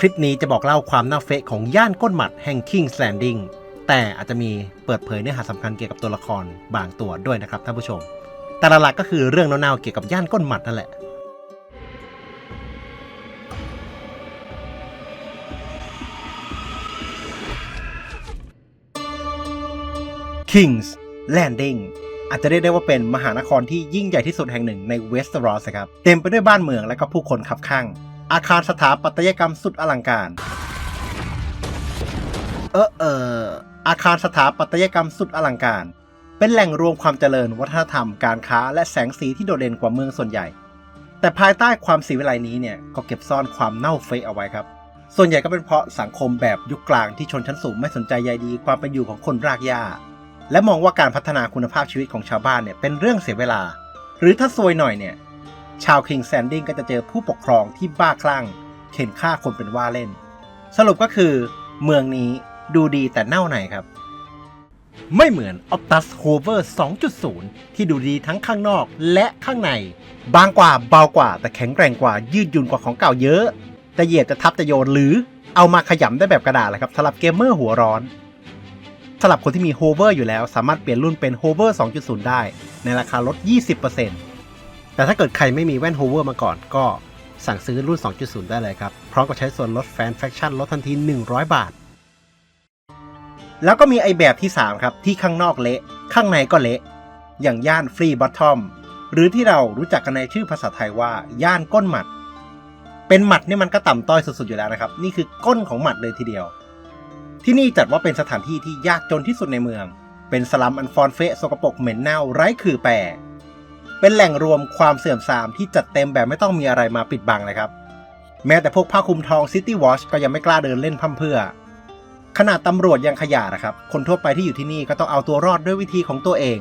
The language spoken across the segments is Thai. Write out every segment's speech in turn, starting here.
คลิปนี้จะบอกเล่าความน่าเฟะของย่านก้นหมัดแห่ง King's Landing แต่อาจจะมีเปิดเผยเนื้อหาสำคัญเกี่ยวกับตัวละครบางตัวด้วยนะครับท่านผู้ชม แต่หลักก็คือเรื่องเน่าๆเกี่ยวกับย่านก้นหมัดนั่นแหละ King's Landing อาจจะเรียกได้ว่าเป็นมหานครที่ยิ่งใหญ่ที่สุดแห่งหนึ่งในเวสต์รอสครับ เต็มไปด้วยบ้านเมืองและก็ผู้คนคับข้าง อาคารสถาปัตยกรรมสุดอลังการ เออเอออาคารสถาปัตยกรรมสุดอลังการ เป็นแหล่งรวมความเจริญวัฒนธรรมการค้าและแสงสีที่โดดเด่นกว่าเมืองส่วนใหญ่ แต่ภายใต้ความสีวิไลนี้เนี่ยก็เก็บซ่อนความเน่าเฟะเอาไว้ครับ ส่วนใหญ่ก็เป็นเพราะสังคมแบบยุคกลางที่ชนชั้นสูงไม่สนใจใยดีความเป็นอยู่ของคนรากหญ้า และมองว่าการพัฒนาคุณภาพชีวิตของชาวบ้านเนี่ยเป็นเรื่องเสียเวลา หรือถ้าซวยหน่อยเนี่ย ชาวคิงแซนดิงก็จะเจอผู้ปกครองที่บ้าคลั่ง เข็นฆ่าคนเป็นว่าเล่น สรุปก็คือ เมืองนี้ดูดีแต่เน่าในครับ ไม่เหมือน Optus Hover 2.0 ที่ดูดีทั้งข้างนอกและข้างใน บางกว่าเบากว่า แต่แข็งแกร่งกว่ายืดหยุ่นกว่าของเก่าเยอะ แต่เหยียบจะทับจะโยนหรือเอามาขยำได้แบบกระดาษเลยครับสำหรับเกมเมอร์หัวร้อนสำหรับคนที่มี Hover อยู่แล้ว สามารถเปลี่ยนรุ่นเป็น Hover 2.0 ได้ ในราคาลด 20% แต่ถ้าเกิดใครไม่มีแว่น Hover มาก่อนก็สั่งซื้อรุ่น 2.0 ได้เลยครับ พร้อมกับใช้ส่วนลดแฟนแฟคชั่นลดทันที 100 บาท แล้วก็มีไอแบบที่ 3 ครับ ที่ข้างนอกเละ ข้างในก็เละ อย่างย่านฟรีบอททอมหรือที่เรารู้จักกันในชื่อภาษาไทยว่า ย่านก้นหมัด เป็นหมัดนี่มันก็ต่ำต้อยสุดๆอยู่แล้วนะครับ นี่คือก้นของหมัดเลยทีเดียว ที่นี่จัดว่าเป็นสถานที่ที่ยากจนที่สุดในเมือง เป็นสลัมอันฟอนเฟะสกปรกเหม็นเน่าไร้คือแปร เป็นแหล่งรวมความเสื่อมทรามที่จัดเต็มแบบไม่ต้องมีอะไรมาปิดบังเลยครับ แม้แต่พวกผ้าคลุมทองซิตี้วอชก็ยังไม่กล้าเดินเล่นพั่มเพื่อ ขนาดตำรวจยังขยาดนะครับ คนทั่วไปที่อยู่ที่นี่ก็ต้องเอาตัวรอดด้วยวิธีของตัวเอง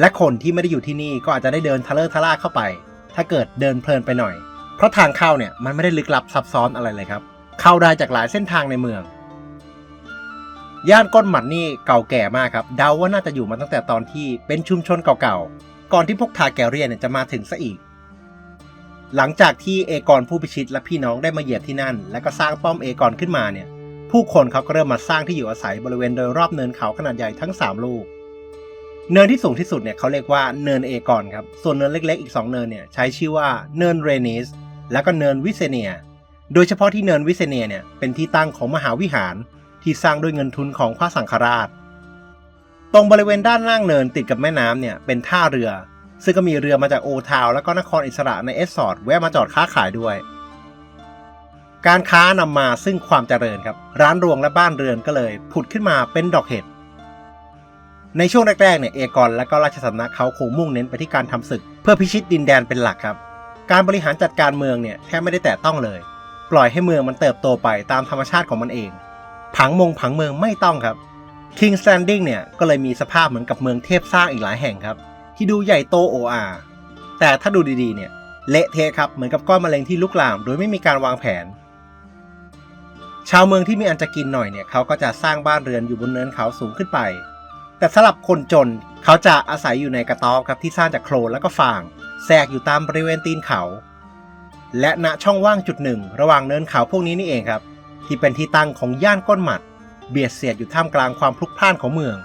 และคนที่ไม่ได้อยู่ที่นี่ก็อาจจะได้เดินทะเลอร์ทะล่าเข้าไป ถ้าเกิดเดินเพลินไปหน่อย เพราะทางเข้าเนี่ยมันไม่ได้ลึกลับซับซ้อนอะไรเลยครับ เข้าได้จากหลายเส้นทางในเมืองย่านก้นหมัดนี่เก่าแก่มากครับ เดาว่าน่าจะอยู่มาตั้งแต่ตอนที่เป็นชุมชนเก่าๆ ก่อนที่พวกทาแกเรียนจะมาถึงซะอีก หลังจากที่เอกรผู้พิชิตและพี่น้องได้มาเหยียบที่นั่น และก็สร้างป้อมเอกรขึ้นมาเนี่ย ผู้คนเขาก็เริ่มมาสร้างที่อยู่อาศัยบริเวณโดยรอบเนินเขาขนาดใหญ่ทั้ง 3 ลูก เนินที่สูงที่สุดเนี่ยเขาเรียกว่าเนินเอกรครับ ส่วนเนินเล็กๆ อีก 2 เนินเนี่ยใช้ชื่อว่าเนินเรนิสและก็เนินวิเซเนีย โดยเฉพาะที่เนินวิเซเนียเนี่ยเป็นที่ตั้งของมหาวิหารที่สร้างด้วยเงินทุนของพระสังฆราช ตรงบริเวณด้านล่างเนินติดกับแม่น้ำเนี่ยเป็นท่าเรือ ซึ่งก็มีเรือมาจากโอทาวแล้วก็นครอิสระในเอสซอร์ดแวะมาจอดค้าขายด้วย การค้านำมาซึ่งความเจริญครับ ร้านรวงและบ้านเรือนก็เลย ผุดขึ้นมาเป็นดอกเห็ดในช่วงแรกๆเนี่ยเอกรและก็ราชสำนักเขาคงมุ่งเน้นไปที่การทำศึก เพื่อพิชิตดินแดนเป็นหลักครับ การบริหารจัดการเมืองเนี่ยแทบไม่ได้แตะต้องเลย ปล่อยให้เมืองมันเติบโตไปตามธรรมชาติของมันเอง ผังมงผังเมืองไม่ต้องครับ King's Landing เนี่ยก็เลยมีสภาพเหมือนกับเมืองเทพสร้างอีกหลายแห่งครับ ที่ดูใหญ่โตโออาแต่ถ้าดูดีๆเนี่ยเละเทะครับเหมือนกับก้อนมะเร็งที่ลุกลาม โดยไม่มีการวางแผน ชาวเมืองที่มีอันจะกินหน่อยเนี่ยเขาก็จะสร้างบ้านเรือนอยู่บนเนินเขาสูงขึ้นไป แต่สำหรับคนจนเขาจะอาศัยอยู่ในกระต๊อบครับที่สร้างจากโคลนแล้วก็ฟางแทรกอยู่ตามบริเวณตีนเขา และณช่องว่างจุดหนึ่ง ระหว่างเนินเขาพวกนี้นี่เองครับ ที่เป็นที่ตั้งของย่านก้นหมัด เบียดเสียดอยู่ท่ามกลางความพลุกพล่านของเมือง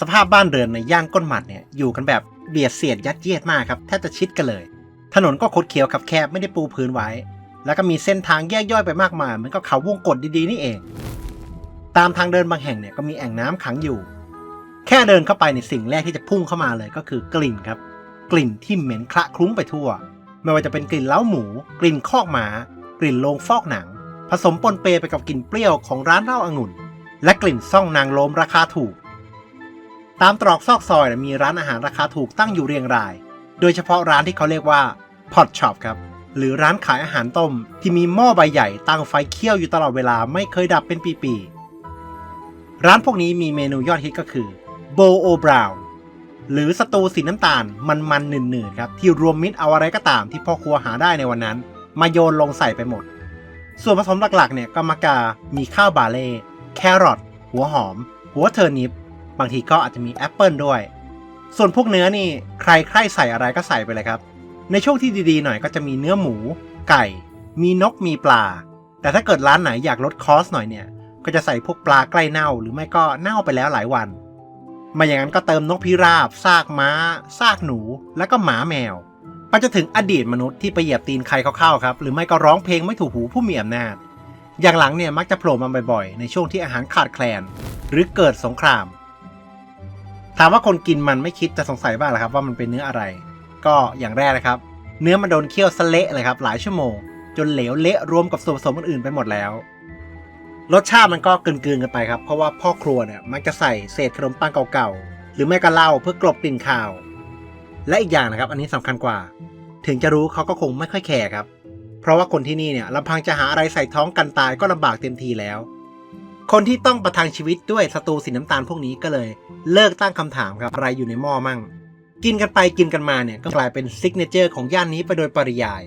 สภาพบ้านเรือนในย่านก้นหมัดเนี่ยอยู่กันแบบเบียดเสียดยัดเยียดมากครับแทบจะชิดกันเลย ถนนก็คดเคี้ยวขับแคบไม่ได้ปูพื้นไว้ แล้วก็มีเส้นทางแยกย่อยไปมากมายมือนกับเขาวงกฏดีๆนี่เอง ตามทางเดินบางแห่งเนี่ยก็มีแอ่งน้ำขังอยู่ แค่เดินเข้าไปในสิ่งแรกที่จะพุ่งเข้ามาเลยก็คือกลิ่นครับ กลิ่นที่เหม็นคละคลุ้งไปทั่ว ไม่ว่าจะเป็นกลิ่นเล้าหมู กลิ่นคอกหมา กลิ่นโลงฟอกหนัง ผสมปนเปไปกับกลิ่นเปรี้ยวของร้านเหล้าองุ่น และกลิ่นซ่องนางโลมราคาถูก ตามตรอกซอกซอยเนี่ยมีร้านอาหารราคาถูกตั้งอยู่เรียงราย โดยเฉพาะร้านที่เขาเรียกว่าพอตช็อปครับ หรือร้านขายอาหารต้ม ที่มีหม้อใบใหญ่ตั้งไฟเคี่ยวอยู่ตลอดเวลาไม่เคยดับเป็นปีๆร้านพวกนี้มีเมนูยอดฮิตก็คือโบโอบราวหรือสตูสีน้ำตาลมันๆหนืดๆครับที่รวมมิตรเอาอะไรก็ตามที่พ่อครัวหาได้ในวันนั้น มาโยนลงใส่ไปหมด ส่วนผสมหลักๆเนี่ยก็มักจะมีข้าวบาเล่แครอทหัวหอม หัวเทอร์นิปบางทีก็อาจจะมีแอปเปิลด้วย ส่วนพวกเนื้อนี่ใครใครใส่อะไรก็ใส่ไปเลยครับ ในช่วงที่ดีๆหน่อยก็จะมีเนื้อหมู ไก่ มีนกมีปลา แต่ถ้าเกิดร้านไหนอยากลดคอสหน่อยเนี่ย ก็จะใส่พวกปลาใกล้เน่า หรือไม่ก็เน่าไปแล้วหลายวันไมาอย่างนั้นก็เติมนกพิราบ ซากม้า ซากหนู แล้วก็หมาแมว ไปจะถึงอดีตมนุษย์ที่ไปเหยียบตีนใครเข้าๆครับ หรือไม่ก็ร้องเพลงไม่ถูกหูผู้มีอำนาจ อย่างหลังเนี่ยมักจะโผล่มาบ่อยๆ ในช่วงที่อาหารขาดแคลน หรือเกิดสงคราม ถามว่าคนกินมันไม่คิดจะสงสัยบ้างหรอครับว่ามันเป็นเนื้ออะไร ก็อย่างแรกนะครับ เนื้อมันโดนเคี่ยวสะเละเลยครับหลายชั่วโมง จนเหลวเละรวมกับส่วนผสมอื่นๆไปหมดแล้วรสชาติมันก็กลืนๆกันไปครับ เพราะว่าพ่อครัวเนี่ยมักจะใส่เศษขนมปังเก่าๆ หรือไม่ก็เหล้าเพื่อกลบกลิ่นคาว และอีกอย่างนะครับ อันนี้สำคัญกว่า ถึงจะรู้เขาก็คงไม่ค่อยแคร์ครับ เพราะว่าคนที่นี่เนี่ยลำพังจะหาอะไรใส่ท้องกันตายก็ลำบากเต็มทีแล้ว คนที่ต้องประทังชีวิตด้วยสตูสีน้ำตาลพวกนี้ก็เลย เลิกตั้งคำถามครับอะไรอยู่ในหม้อมั่ง กินกันไปกินกันมาเนี่ยก็กลายเป็นซิกเนเจอร์ของย่านนี้ไปโดยปริยาย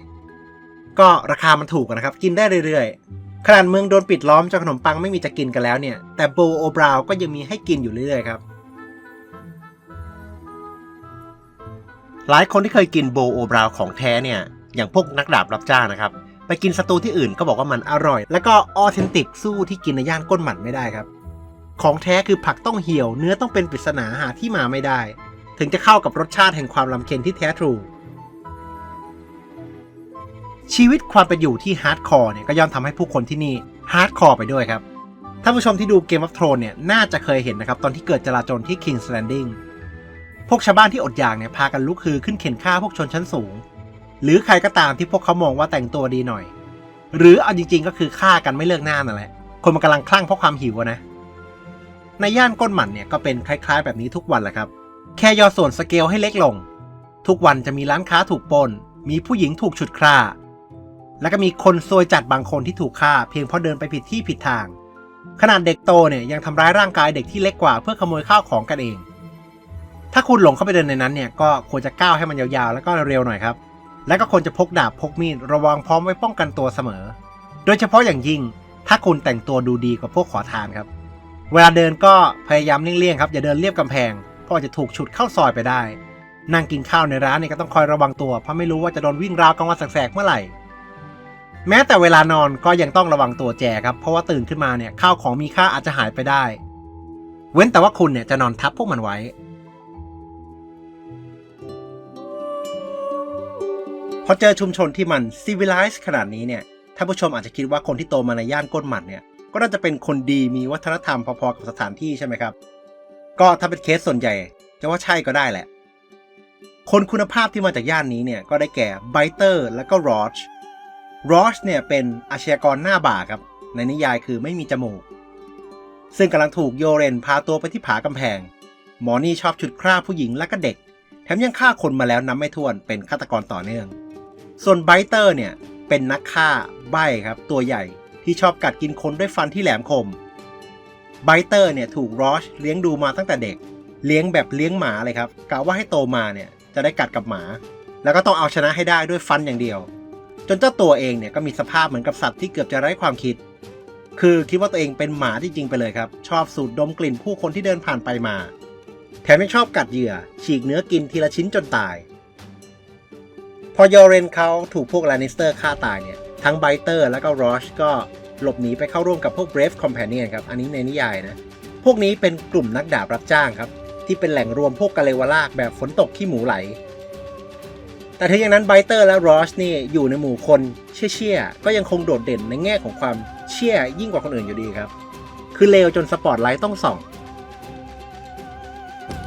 ก็ราคามันถูกนะครับ กินได้เรื่อยๆขนาดเมืองโดนปิดล้อมจนขนมปังไม่มีจะกินกันแล้วเนี่ย แต่โบโอบราวก็ยังมีให้กินอยู่เรื่อยๆครับ หลายคนที่เคยกินโบโอบราวของแท้เนี่ยอย่างพวกนักดาบรับจ้างนะครับไปกินสตูที่อื่นก็บอกว่ามันอร่อย แล้วก็ออเทนติกสู้ที่กินในย่านก้นหมันไม่ได้ครับ ของแท้คือผักต้องเหี่ยว เนื้อต้องเป็นปริศนาหาที่มาไม่ได้ ถึงจะเข้ากับรสชาติแห่งความลำเค็ญที่แท้ทรูชีวิตความเป็นอยู่ที่ฮาร์ดคอร์เนี่ยก็ย่อมทำให้ผู้คนที่นี่ฮาร์ดคอร์ไปด้วยครับท่านผู้ชมที่ดูเกม of Thrones เนี่ยน่าจะเคยเห็นนะครับ ตอนที่เกิดจลาจลที่ King's Landing พวกชาวบ้านที่อดอยากเนี่ยพากันลุกฮือขึ้นเข็นฆ่าพวกชนชั้นสูง หรือใครก็ตามที่พวกเขามองว่าแต่งตัวดีหน่อย หรือเอาจริง ๆ ก็คือฆ่ากันไม่เลิกหน้านั่นแหละคนมันกำลังคลั่งเพราะความหิวนะในย่านก้นหมันเนี่ยก็เป็นคล้าย ๆ แบบนี้ทุกวันแหละครับ แค่ย่อส่วนสเกลให้เล็กลง ทุกวันจะมีร้านค้าถูกปนมีผู้หญิงถูกฉุดฆ่า แล้วก็มีคนซวยจัดบางคนที่ถูกฆ่า เพียงเพราะเดินไปผิดที่ผิดทาง ขนาดเด็กโตเนี่ยยังทำร้ายร่างกายเด็กที่เล็กกว่าเพื่อขโมยข้าวของกันเอง ถ้าคุณหลงเข้าไปเดินในนั้นเนี่ยก็ควรจะก้าวให้มันยาวๆ แล้วก็เร็วหน่อยครับ และก็ควรจะพกดาบพกมีดระวังพร้อมไว้ป้องกันตัวเสมอ โดยเฉพาะอย่างยิ่งถ้าคุณแต่งตัวดูดีกว่าพวกขอทานครับ เวลาเดินก็พยายามเลี่ยงๆครับอย่าเดินเลียบกำแพงเพราะอาจจะถูกฉุดเข้าซอยไปได้ นั่งกินข้าวในร้านเนี่ยก็ต้องคอยระวังตัวเพราะไม่รู้ว่าจะโดนวิ่งราวกลางวันแสกๆเมื่อไหร่ แม้แต่เวลานอนก็ยังต้องระวังตัวแจครับ เพราะว่าตื่นขึ้นมาเนี่ยข้าวของมีค่าอาจจะหายไปได้ เว้นแต่ว่าคุณเนี่ยจะนอนทับพวกมันไว้ อเจอชุมชนที่มันซีวิ l ไลซ์ขนาดนี้เนี่ยท่านผู้ชมอาจจะคิดว่าคนที่โตมาในย่านก้นหมัดเนี่ยก็น่าจะเป็นคนดีมีวัฒนธรรมพอๆกับสถานที่ใช่ไหมครับ ก็ถ้าเป็นเคสส่วนใหญ่จะว่าใช่ก็ได้แหละ คนคุณภาพที่มาจากย่านนี้เนี่ยก็ได้แก่ไบเตอร์และก็รอชรอชเนี่ยเป็นอาชญากรหน้าบ่าครับ ในนิยายคือไม่มีจมูก ซึ่งกำลังถูกโยเรนพาตัวไปที่ผากำแพง หมอนี่ชอบฉุดฆ่าผู้หญิงและก็เด็ก แถมยังฆ่าคนมาแล้วนับไม่ถ้วนเป็นฆาตกรต่อเนื่อง ส่วนไบเตอร์เนี่ยเป็นนักฆ่าใบ้ครับตัวใหญ่ที่ชอบกัดกินคนด้วยฟันที่แหลมคมไบเตอร์เนี่ยถูกรอชเลี้ยงดูมาตั้งแต่เด็ก เลี้ยงแบบเลี้ยงหมาเลยครับกะว่าให้โตมาเนี่ยจะได้กัดกับหมา แล้วก็ต้องเอาชนะให้ได้ด้วยฟันอย่างเดียว จนเจ้าตัวเองเนี่ยก็มีสภาพเหมือนกับสัตว์ที่เกือบจะไร้ความคิด คือคิดว่าตัวเองเป็นหมาที่จริงไปเลยครับ ชอบสูดดมกลิ่นผู้คนที่เดินผ่านไปมา แถมยังชอบกัดเหยื่อ ฉีกเนื้อกินทีละชิ้นจนตาย อยอเรนเขาถูกพวกแลนิสเตอร์ฆ่าตายเนี่ย ทั้งไบเตอร์และก็รอชก็หลบหนีไปเข้าร่วมกับพวก Brave Companion ครับ อันนี้ในนิยายนะ พวกนี้เป็นกลุ่มนักดาบรับจ้างครับ ที่เป็นแหล่งรวมพวกกะเลวลากแบบฝนตกขี้หมูไหล แต่ถึงอย่างนั้นไบเตอร์และรอชนี่อยู่ในหมู่คนเชี่ยๆก็ยังคงโดดเด่นในแง่ของความเชี่ยยิ่งกว่าคนอื่นอยู่ดีครับ คือเลวจนสปอตไลท์ต้องส่อง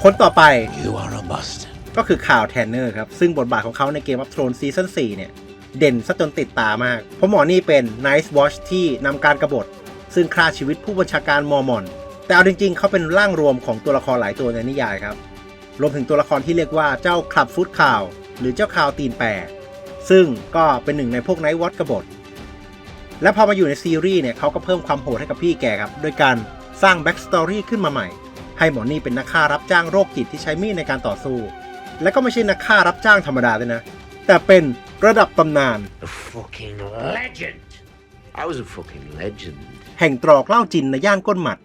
คนต่อไป You are a bust. ก็คือข่าวแทนเนอร์ครับ ซึ่งบทบาทของเขาในเกม of Thrones ซีซั่น4เนี่ย เด่นซะจนติดตามาก เพราะหมอนี่เป็น Nice Watch ที่นำการกรบฏ ซึ่งฆ่าชีวิตผู้บัญชาการมอร์มอน แต่เอาจริงๆ เขาเป็นร่างรวมของตัวละครหลายตัวในนิยายครับ รวมถึงตัวละครที่เรียกว่าเจ้าคลับฟุตข่าว หรือเจ้าข่าวตีนแปรซึ่งก็เป็นหนึ่งในพวกไนท์วอตกบฏ และพอมาอยู่ในซีรีส์เนี่ยเขาก็เพิ่มความโหดให้กับพี่แกครับ โดยการสร้างแบ็กสตอรี่ขึ้นมาใหม่ ให้หมอนี่เป็นนักฆ่ารับจ้างโรคจิตที่ใช้มีดในการต่อสู้ และก็ไม่ใช่นักฆ่ารับจ้างธรรมดาเลยนะ แต่เป็นระดับตำนาน A fucking legend. I was a fucking legend. แห่งตรอกเหล้าจินในย่านก้นหมัด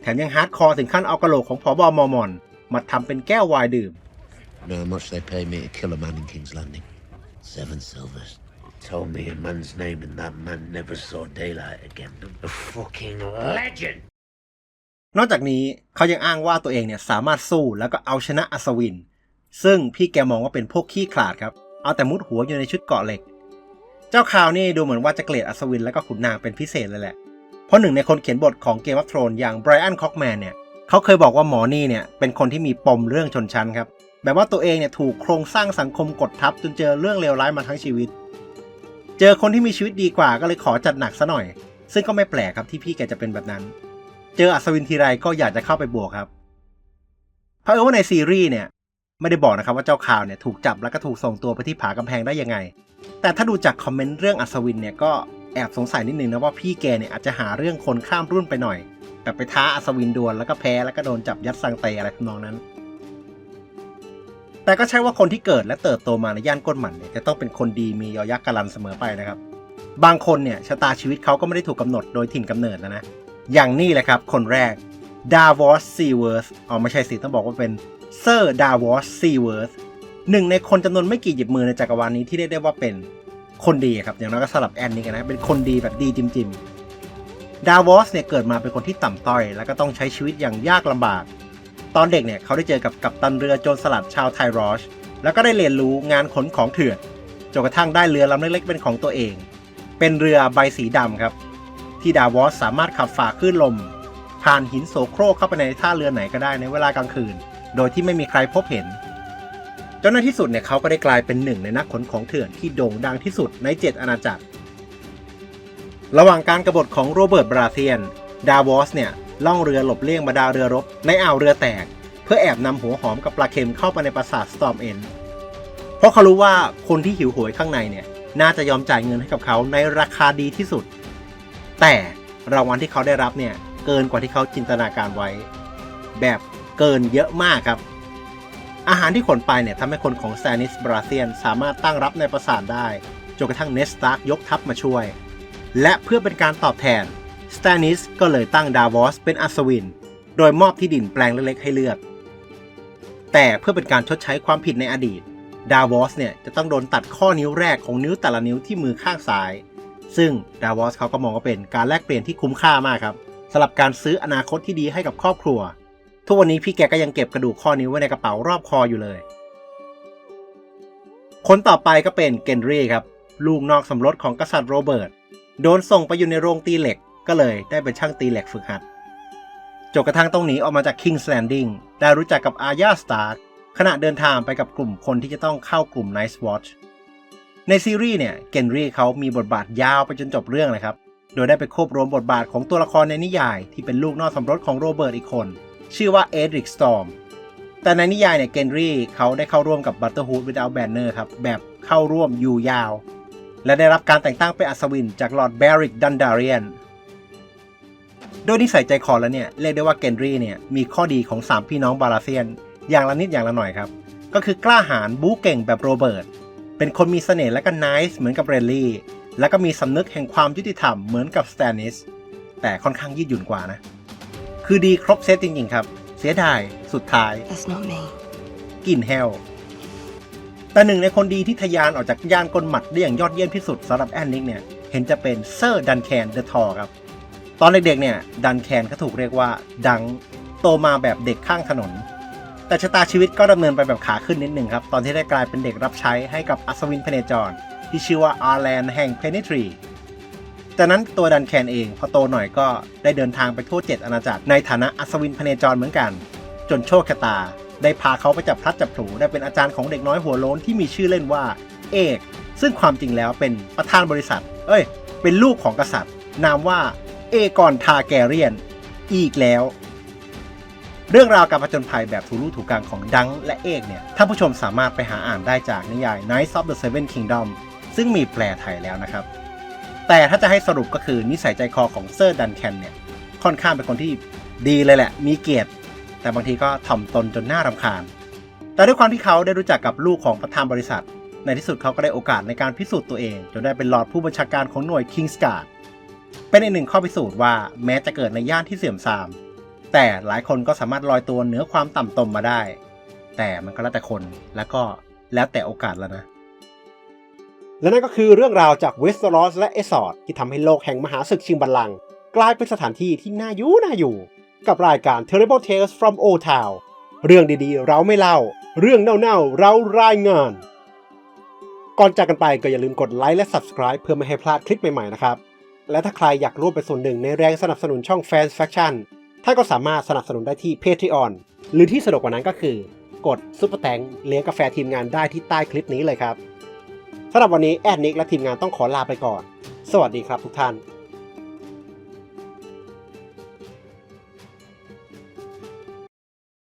แถมยังฮาร์ดคอร์ถึงขั้นเอากระโหลกของผอบอมอมอน มาทำเป็นแก้วไวน์ดื่ม You know how much they pay me to kill a man in King's Landing? Seven silvers. Told me a man's name and that man never saw daylight again. A fucking legend! นอกจากนี้เขายังอ้างว่าตัวเองเนี่ยสามารถสู้แล้วก็เอาชนะอัศวิน ซึ่งพี่แกมองว่าเป็นพวกขี้ขลาดครับ เอาแต่มุดหัวอยู่ในชุดเกาะเหล็ก เจ้าข่าวนี่ดูเหมือนว่าจะเกลียดอัศวินและก็ขุนนางเป็นพิเศษเลยแหละ เพราะหนึ่งในคนเขียนบทของเกม of อ h r o n e อย่างไบรอันคอกแมนเนี่ยเขาเคยบอกว่าหมอนี่เนี่ยเป็นคนที่มีปมเรื่องชนชั้นครับ แบบว่าตัวเองเนี่ยถูกโครงสร้างสังคมกดทับจนเจอเรื่องเลวร้ายมาทั้งชีวิต เจอคนที่มีชีวิตดีกว่าก็เลยขอจัดหนักซะหน่อย ซึ่งก็ไม่แปลกครับที่พี่แกจะเป็นแบบนั้น เจออัศวินทีไรก็อยากจะเข้าไปบวกครับเพราะว่าในซีรีส์เนี่ย ไม่ได้บอกนะครับว่าเจ้าข่าวเนี่ยถูกจับแล้วก็ถูกส่งตัวไปที่ผากำแพงได้ยังไง แต่ถ้าดูจากคอมเมนต์เรื่องอัศวินเนี่ยก็แอบสงสัยนิดนึงนะว่าพี่แกเนี่ยอาจจะหาเรื่องคนข้ามรุ่นไปหน่อยแบบไปท้าอัศวินดวลแล้วก็แพ้แล้วก็โดนจับยัดสังเตอะไรทำนองนั้น แต่ก็ใช่ว่าคนที่เกิดและเติบโตมาในย่านก้นหมันเนี่ยจะต้องเป็นคนดีมียอยักษ์กะลันเสมอไปนะครับ บางคนเนี่ยชะตาชีวิตเขาก็ไม่ได้ถูกกำหนดโดยถิ่นกำเนิดนะนะอย่างนี้แหละครับ คนแรกดาวอสซีเวิร์สอ๋อไม่ใช่สิต้องบอกว่าเป็น เซอร์ดาวอสซีเวิร์สหนึ่งในคนจำนวนไม่กี่หยิบมือในจักรวาลนี้ที่เรียกได้ว่าเป็นคนดีครับ อย่างน้อยก็สลับแอนนี่กันนะ เป็นคนดีแบบดีจิมจิมดาวอสเนี่ยเกิดมาเป็นคนที่ต่ำต้อย แล้วก็ต้องใช้ชีวิตอย่างยากลำบาก ตอนเด็กเนี่ยเขาได้เจอกับกัปตันเรือโจรสลัดชาวไทรอช แล้วก็ได้เรียนรู้งานขนของเถื่อนจนกระทั่งได้เรือลำเล็กๆเป็นของตัวเอง เป็นเรือใบสีดำครับ ที่ดาวอสสามารถขับฝ่าคลื่นลม ผ่านหินโสโครกเข้าไปในท่าเรือไหนก็ได้ในเวลากลางคืน โดยที่ไม่มีใครพบเห็น จนในที่สุดเนี่ยเขาก็ได้กลายเป็นหนึ่งในนักขนของเถื่อนที่โด่งดังที่สุดในเจ็ดอาณาจักร ระหว่างการกรบฏของโรเบิร์ตบราเซียน ดาวอสเนี่ยล่องเรือหลบเลี่ยงบรรดาเรือรบ ในอ่าวเรือแตก เพื่อแอบนำหัวหอมกับปลาเค็มเข้าไปในปราสาทสตอมเอ็นเพราะเขารู้ว่าคนที่หิวโหยข้างในเนี่ยน่าจะยอมจ่ายเงินให้กับเขาในราคาดีที่สุด แต่รางวัลที่เขาได้รับเนี่ยเกินกว่าที่เขาจินตนาการไว้ แบบ เกินเยอะมากครับ อาหารที่ขนไปเนี่ยทำให้คนของแซนิสบราเซียนสามารถตั้งรับในปราสาทได้จนกระทั่งเนสตาร์กยกทัพมาช่วย และเพื่อเป็นการตอบแทนสแตนิสก็เลยตั้งดาวอสเป็นอัศวิน โดยมอบที่ดินแปลงเล็กๆให้เลือก แต่เพื่อเป็นการชดใช้ความผิดในอดีต ดาวอสเนี่ยจะต้องโดนตัดข้อนิ้วแรกของนิ้วแต่ละนิ้วที่มือข้างซ้าย ซึ่งดาวอสเขาก็มองว่าเป็นการแลกเปลี่ยนที่คุ้มค่ามากครับสำหรับการซื้ออนาคตที่ดีให้กับครอบครัว ทุกวันนี้พี่แกก็ยังเก็บกระดูกข้อนิ้วไว้ในกระเป๋ารอบคออยู่เลย คนต่อไปก็เป็นเกนรีครับ ลูกนอกสมรสของกษัตริย์โรเบิร์ต โดนส่งไปอยู่ในโรงตีเหล็ก ก็เลยได้เป็นช่างตีเหล็กฝึกหัดจนกระทั่งต้องหนีออกมาจาก King's Landing ได้รู้จักกับอาญาสตาร์ขณะเดินทางไปกับกลุ่มคนที่จะต้องเข้ากลุ่ม Night Watch ในซีรีส์เนี่ย เกนรีเขามีบทบาทยาวไปจนจบเรื่องเลยครับ โดยได้ไปควบรวมบทบาทของตัวละครในนิยายที่เป็นลูกนอกสมรสของโรเบิร์ตอีกคน ชื่อว่าเอดริกสตอร์มแต่ในนิยายเนี่ยเกนรีเขาได้เข้าร่วมกับ Brotherhood Without Banner ครับ แบบเข้าร่วมอยู่ยาว และได้รับการแต่งตั้งเป็นอัศวินจากลอร์ดแบริกดันดาเรียนโดยนิสัยใจคอแล้วเนี่ย เรียกได้ว่าเกนรีเนี่ยมีข้อดีของ 3 พี่น้องบาราเซียน อย่างละนิดอย่างละหน่อยครับ ก็คือกล้าหาญบู๊เก่งแบบโรเบิร์ตเป็นคนมีเสน่ห์และก็นิสเหมือนกับเรนลี่แล้วก็มีสำนึกแห่งความยุติธรรมเหมือนกับสแตนิสแต่ค่อนข้างยืดหยุ่นกว่านะ คือดีครบเซตจริง ๆ ครับ เสียดายสุดท้าย That's not me. กลิ่นแฮลแต่หนึ่งในคนดีที่ทะยานออกจากย่านกลหมัดได้อย่างยอดเยี่ยมที่สุดสำหรับแอนนิกเนี่ย เห็นจะเป็นเซอร์ดันแคนเดอะทอครับ ตอนเด็กๆเนี่ย ดันแคนก็ถูกเรียกว่า ดังโตมาแบบเด็กข้างถนน แต่ชะตาชีวิตก็ดำเนินไปแบบขาขึ้นนิดหนึ่งครับ ตอนที่ได้กลายเป็นเด็กรับใช้ให้กับอัศวินเพเนจร ที่ชื่อว่าอาร์แลนแห่งเพเนทรี จากนั้นตัวดันแคนเองพอโตหน่อยก็ได้เดินทางไปทั่วเจ็ดอาณาจักรในฐานะอัศวินพเนจรเหมือนกัน จนโชคชะตา ได้พาเขาไปจับพลัดจับผลูได้เป็นอาจารย์ของเด็กน้อยหัวโล้นที่มีชื่อเล่นว่า เอก ซึ่งความจริงแล้วเป็นประธานบริษัท เอ้ย เป็นลูกของกษัตริย์ นามว่าเอกอนทาแกเรียน อีกแล้ว เรื่องราวการผจญภัยแบบถูรูถูกกลางของดังและเอกเนี่ยท่านผู้ชมสามารถไปหาอ่านได้จากนิยาย Knights of the Seven Kingdom ซึ่งมีแปลไทยแล้วนะครับ แต่ถ้าจะให้สรุปก็คือนิสัยใจคอของเซอร์ดันแคนเนี่ย ค่อนข้างเป็นคนที่ดีเลยแหละ มีเกียรติ แต่บางทีก็ถ่อมตนจนน่ารำคาญ แต่ด้วยความที่เขาได้รู้จักกับลูกของประธานบริษัท ในที่สุดเขาก็ได้โอกาสในการพิสูจน์ตัวเอง จนได้เป็นหลอดผู้บัญชาการของหน่วย King's Guard เป็นอีกหนึ่งข้อพิสูจน์ว่าแม้จะเกิดในย่านที่เสื่อมทราม แต่หลายคนก็สามารถลอยตัวเหนือความต่ำตมมาได้ แต่มันก็แล้วแต่คนแล้วก็แล้วแต่โอกาสแล้วนะ และนั่นก็คือเรื่องราวจากเวส t อสและเอสอร์ที่ทำให้โลกแห่งมหาศึกชิงบัลลังก์กลายเป็นสถานที่ที่น่าอยู่น่าอยู่ กับรายการ Terrible Tales from Old Town เรื่องดีๆ เราไม่เล่า เรื่องเน่าๆ เรารายงาน ก่อนจากกันไปก็อย่าลืมกดไลค์และ Subscribe เพื่อไม่ให้พลาดคลิปใหม่ๆนะครับ และถ้าใครอยากร่วมเป็นส่วนหนึ่งในแรงสนับสนุนช่อง Fans Faction ท่านก็สามารถสนับสนุนได้ที่ Patreon หรือที่สะดวกกว่านั้นก็คือ กดซุปเปอร์แตงเลี้ยงกาแฟทีมงานได้ที่ใต้คลิปนี้เลยครับ สำหรับวันนี้แอดนิกและทีมงานต้องขอลาไปก่อน สวัสดีครับทุกท่าน